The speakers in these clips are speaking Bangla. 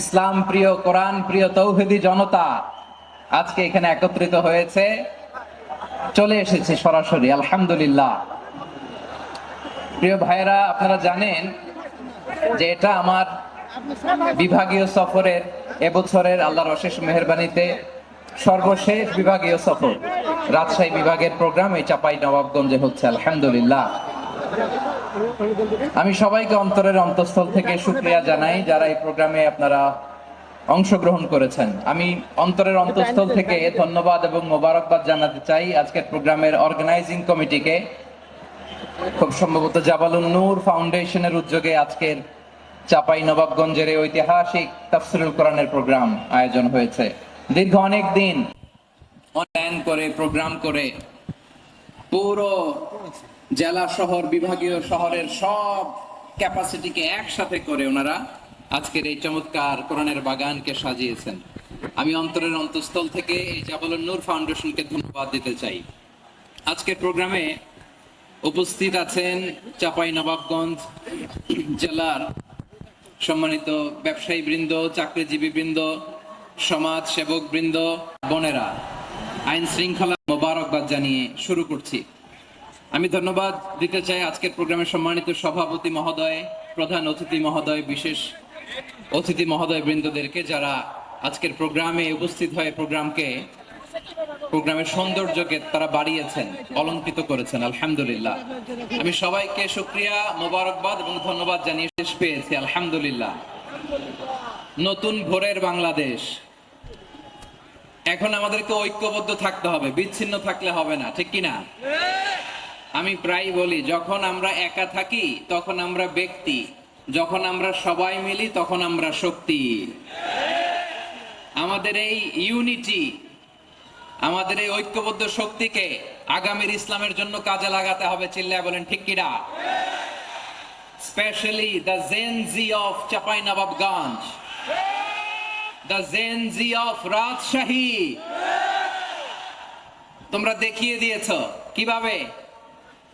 ইসলাম প্রিয় কোরআন, প্রিয় তৌহিদি জনতা আজকে এখানে একত্রিত হয়েছে। চলে এসেছে সরাসরি, আলহামদুলিল্লাহ। প্রিয় ভাইরা আপনারা জানেন যে এটা আমার বিভাগীয় সফরের এবছরের আল্লাহর অশেষ মেহরবানিতে সর্বশেষ বিভাগীয় সফর, রাজশাহী বিভাগের প্রোগ্রাম এই চাপাই নবাবগঞ্জে হচ্ছে, আলহামদুলিল্লাহ। আমি সবাইকে অন্তরের অন্তঃস্থল থেকে শুক্রিয়া জানাই যারা এই প্রোগ্রামে আপনারা অংশগ্রহণ করেছেন। আমি অন্তরের অন্তঃস্থল থেকে ধন্যবাদ এবং মোবারকবাদ জানাতে চাই আজকের প্রোগ্রামের অর্গানাইজিং কমিটিকে খুব সম্ভবত জাবালুন নূর ফাউন্ডেশনের উদ্যোগে আজকের চাপাই নবাবগঞ্জের এই ঐতিহাসিক তাফসিরুল কোরআনের প্রোগ্রাম আয়োজন হয়েছে। দীর্ঘ অনেক দিন প্ল্যান করে প্রোগ্রাম করে, পুরো জেলা শহর, বিভাগীয় শহরের সব ক্যাপাসিটিকে একসাথে করে ওনারা আজকের এই চমৎকার কোরআনের বাগানকে সাজিয়েছেন। আমি অন্তরের অন্তঃস্থল থেকে এই জাবালুন নূর ফাউন্ডেশনকে ধন্যবাদ দিতে চাই। আজকের প্রোগ্রামে উপস্থিত আছেন চাপাই নবাবগঞ্জ জেলার সম্মানিত ব্যবসায়ী বৃন্দ চাকরিজীবী বৃন্দ সমাজ সেবক বৃন্দ বোনেরা। আইন শৃঙ্খলা মোবারকবাদ জানিয়ে শুরু করছি। আমি ধন্যবাদ দিতে চাই আজকের প্রোগ্রামের সম্মানিত সভাপতি মহোদয়, প্রধান অতিথি মহোদয়, বিশেষ অতিথি মহোদয় বৃন্দদেরকে যারা আজকের প্রোগ্রামে উপস্থিত হয়ে প্রোগ্রামকে, প্রোগ্রামের সৌন্দর্যকে তারা বাড়িয়েছেন, অলঙ্কৃত করেছেন, আলহামদুলিল্লাহ। আমি সবাইকে শুক্রিয়া, মোবারকবাদ এবং ধন্যবাদ জানিয়ে শেষ পেয়েছি, আলহামদুলিল্লাহ। নতুন ভোরের বাংলাদেশ। এখন আমাদেরকে ঐক্যবদ্ধ থাকতে হবে, বিচ্ছিন্ন থাকলে হবে না, ঠিক কিনা? আমি প্রায় বলি, যখন আমরা একা থাকি, তখন আমরা ব্যক্তি। যখন আমরা সবাই মিলি, তখন আমরা শক্তি। আমাদের এই ইউনিটি, আমাদের এই ঐক্যবদ্ধ শক্তিকে আগামীর ইসলামের জন্য কাজে লাগাতে হবে, চিল্লায় বলেন, ঠিক কিনা? Specially the Gen Z of Chapai Nawabganj the Gen Z of Rajshahi তোমরা দেখিয়ে দিয়েছ, কীভাবে?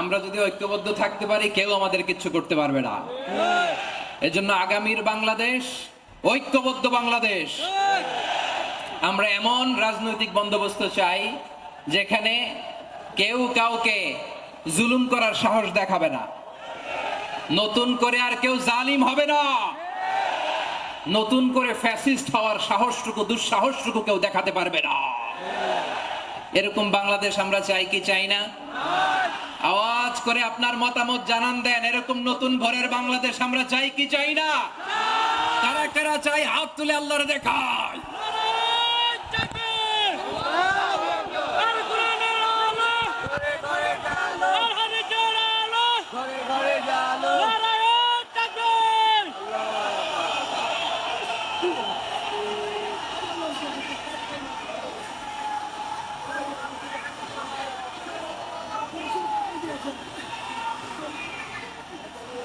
আমরা যদি ঐক্যবদ্ধ থাকতে পারি, কেউ আমাদের কিচ্ছু করতে পারবে না। এজন্য আগামীর বাংলাদেশ, ঐক্যবদ্ধ বাংলাদেশ। আমরা এমন রাজনৈতিক বন্দোবস্ত চাই, যেখানে কেউ কাউকে জুলুম করার সাহস দেখাবে না। নতুন করে আর কেউ জালিম হবে না। নতুন করে ফ্যাসিস্ট হওয়ার সাহসটুকু, দুঃসাহসটুকু কেউ দেখাতে পারবে না। এরকম বাংলাদেশ আমরা চাই কি চাই না? আওয়াজ করে আপনার মতামত জানান দেন, এরকম নতুন ঘরের বাংলাদেশ আমরা চাই কি চাই না? তারা কারা চাই? হাত তুলে আল্লাহরে দেখায়।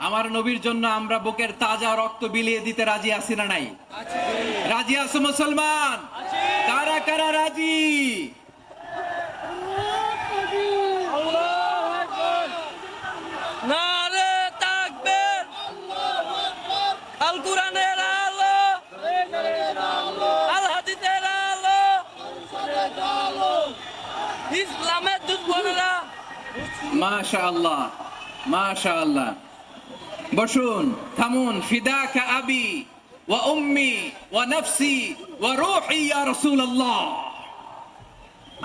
আমার নবীর জন্য আমরা বুকের তাজা রক্ত বিলিয়ে দিতে রাজি আছি না নাই? রাজি আছো মুসলমান? কারা কারা রাজি? ইসলামের দুশ্মনেরা। মাশা আল্লাহ মাশা আল্লাহ বসুন, থামুন, ফিদাকা আবি ওয়া উম্মি ওয়া নফসি ওয়া রূহি ইয়া রাসূলুল্লাহ।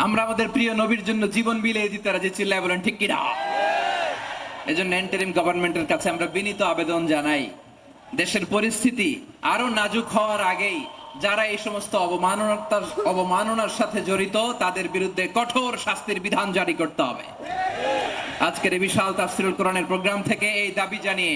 আমরা আমাদের প্রিয় নবীর জন্য জীবন বিলিয়ে দিতে রাজি চিল্লায় বলেন, ঠিক কিনা? এজন্য এন্টারিম গভর্নমেন্টের কাছে আমরা বিনীত আবেদন জানাই, দেশের পরিস্থিতি আরও নাজুক হওয়ার আগেই যারা এই সমস্ত অবমাননার অবমাননার সাথে জড়িত, তাদের বিরুদ্ধে কঠোর শাস্তির বিধান জারি করতে হবে। আজকের এই বিশাল তাফসিরুল কোরআনের প্রোগ্রাম থেকে এই দাবি জানিয়ে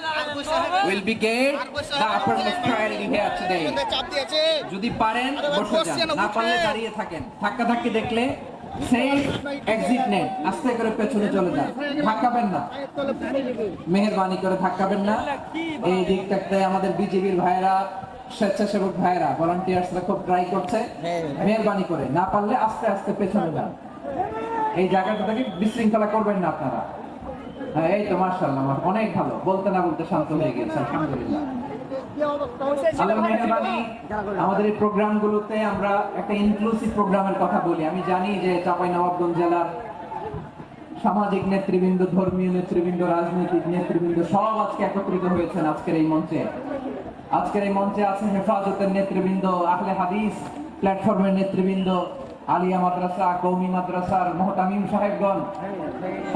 be get the uppermost priority here today চাপ দিয়েছে যদি পারেন বসে যান। না পারলে দাঁড়িয়ে থাকেন। ধাক্কা ধাক্কি দেখলে সেই এক্সিট নেন। আস্তে করে পেছনে চলে যান। ধাক্কাবেন না। মেহরবানি করে ধাক্কাবেন না। এই দিকটাতে আমাদের বিজেপির ভাইরা স্বেচ্ছাসেবক ভাইরা ভলান্টিয়ার্সরা খুব ট্রাই করছে। মেহরবানি করে। না পারলে আস্তে আস্তে পেছনে যান। এই জায়গাটা থেকে বিশৃঙ্খলা করবেন না আপনারা। হ্যাঁ এই তো অনেক ভালো। বলতে না বলতে শান্ত হয়ে গেছে, আলহামদুলিল্লাহ। আমাদের এই আমরা একটা ইনক্লুসিভ প্রোগ্রামের কথা বলি। আমি জানি যে চাঁপাইনবাবগঞ্জ জেলার সামাজিক নেতৃবৃন্দ, ধর্মীয় নেতৃবৃন্দ, রাজনৈতিক নেতৃবৃন্দ সব আজকে একত্রিত হয়েছেন আজকের এই মঞ্চে। আজকের এই মঞ্চে আছেন হেফাজতের নেতৃবৃন্দ, আহলে হাদিস প্ল্যাটফর্মের নেতৃবৃন্দ আলিয়া মাদ্রাসা, কৌমি মাদ্রাসার মোহতামিম সাহেবগণ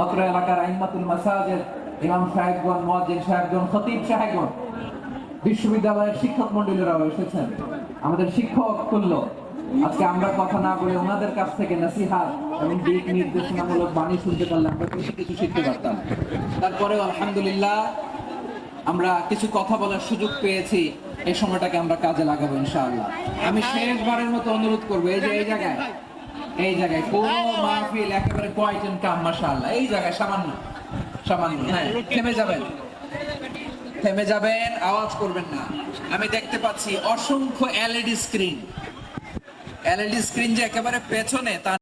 অত্র এলাকার আইমাতুল মাসাজের ইমাম সাহেবগণ, মুয়াজ্জিন সাহেবগণ, খতিব সাহেবগণ, বিশ্ববিদ্যালয়ের শিক্ষক মন্ডলীরাও এসেছেন। আমাদের শিক্ষক তুল্য, আজকে আমরা কথা না বলে ওনাদের কাছ থেকে নসিহাত এবং দিক নির্দেশনামূলক বাণী শুনতে পারলে আমরা কিছু কিছু শিখতে পারতাম। তারপরেও আলহামদুলিল্লাহ, আমরা কিছু কথা বলার সুযোগ পেয়েছি। এই সময়টাকে আমরা কাজে লাগাবো, ইনশাআল্লাহ। আমি শেষবারের মতো অনুরোধ করব, এই যে এই জায়গায় এই জায়গায় কোন মাহফিল একেবারে কয়েক এন্ড কাম মাশাআল্লাহ। এই জায়গায় সামান্য সামান্য হ্যাঁ থেমে যাবেন। থেমে যাবেন আওয়াজ করবেন না। আমি দেখতে পাচ্ছি অসংখ্য এলইডি স্ক্রিন। এলইডি স্ক্রিন যে একেবারে পেছনে তা